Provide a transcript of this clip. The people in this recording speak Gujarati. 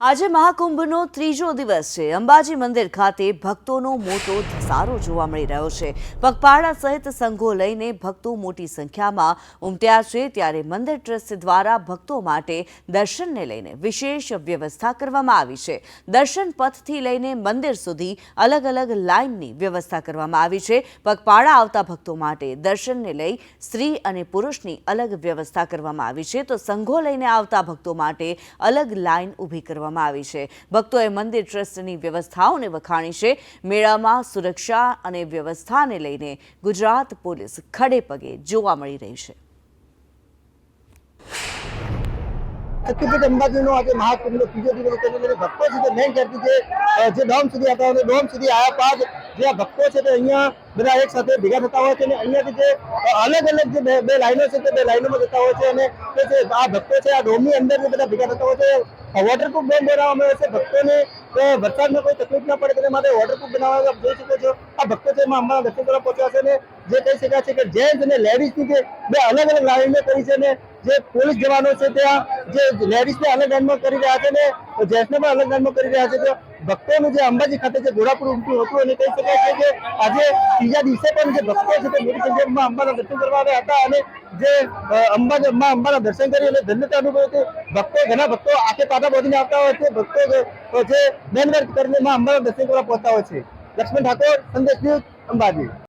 આજે મહાકુંભનો ત્રીજો દિવસ છે. અંબાજી મંદિર ખાતે ભક્તોનો મોટો ધસારો જોવા મળી રહ્યો છે. પગપાળા સહિત સંઘો લઈને ભક્તો મોટી સંખ્યામાં ઉમટ્યા છે. ત્યારે મંદિર ટ્રસ્ટ દ્વારા ભક્તો માટે દર્શનને લઈને વિશેષ વ્યવસ્થા કરવામાં આવી છે. દર્શન પથથી લઈને મંદિર સુધી અલગ અલગ લાઇનની વ્યવસ્થા કરવામાં આવી છે. પગપાળા આવતા ભક્તો માટે દર્શનને લઈ સ્ત્રી અને પુરુષની અલગ વ્યવસ્થા કરવામાં આવી છે. તો સંઘો લઈને આવતા ભક્તો માટે અલગ લાઇન ઊભી કરવામાં આવી છે. ભક્તોએ મંદિર ટ્રસ્ટની વ્યવસ્થાઓને વખાણી છે. મેળામાં સુરક્ષા અને વ્યવસ્થાને લઈને ગુજરાત પોલીસ ખડે પગે જોવા મળી રહી છે. શક્તિપીઠ અંબાજીનો આજે મહાકુંભનો ત્રીજો દિવસ ભક્તો સુધી મેન જ્યારથી જે જે ડોમ સુધી હતા ડોમ સુધી આવ્યા બાદ જે ભક્તો છે તે અહીંયા બધા એક સાથે ભેગા થતા હોય છે અને અહીંયાથી જે અલગ અલગ જે બે- લાઈનો છે તે બે લાઈનોમાં જતા હોય છે અને તે જે આ ભક્તો છે આ ડોમની અંદર બધા ભેગા થતા હોય છે વોટરપ્રૂફ ડોમ બનાવવામાં આવે છે. ભક્તોને વરસાદમાં કોઈ તકલીફ ના પડે તેના માટે વોટરપ્રૂફ બનાવવા જોઈ શકો છો. આ ભક્તો છે એમાં અમારા દર્શન કરવા પહોંચ્યા છે અને જે કહી શકાય છે કે જેન્ટ્સ અને લેડીઝની જે બે અલગ અલગ લાઈનો કરી છે અને જે પોલીસ જવાનો છે ત્યાં જે લેડીઝને અલગ લાઈનમાં કરી રહ્યા છે ને જેન્ટ્સને પણ અલગ લાઈનમાં કરી રહ્યા છે, તો ભક્તોનું જે અંબાજી ખાતે જે ઘોડાપુર ઉમટ્યું હતું અને કહી શકાય છે કે આજે ત્રીજા દિવસે પણ જે ભક્તો છે તે મોટી સંખ્યામાં અંબાના દર્શન કરવા આવ્યા હતા અને જે અંબા માં અંબાના દર્શન કરી અને ધન્યતા અનુભવી હતી ભક્તો, ઘણા ભક્તો આખે પાટા બોધીને આવતા હોય છે. ભક્તો જે- મેન કરીને માં અંબાના દર્શન કરવા પહોંચતા હોય છે. લક્ષ્મણ ઠાકોર, સંદેશ ન્યૂઝ અંબાજી.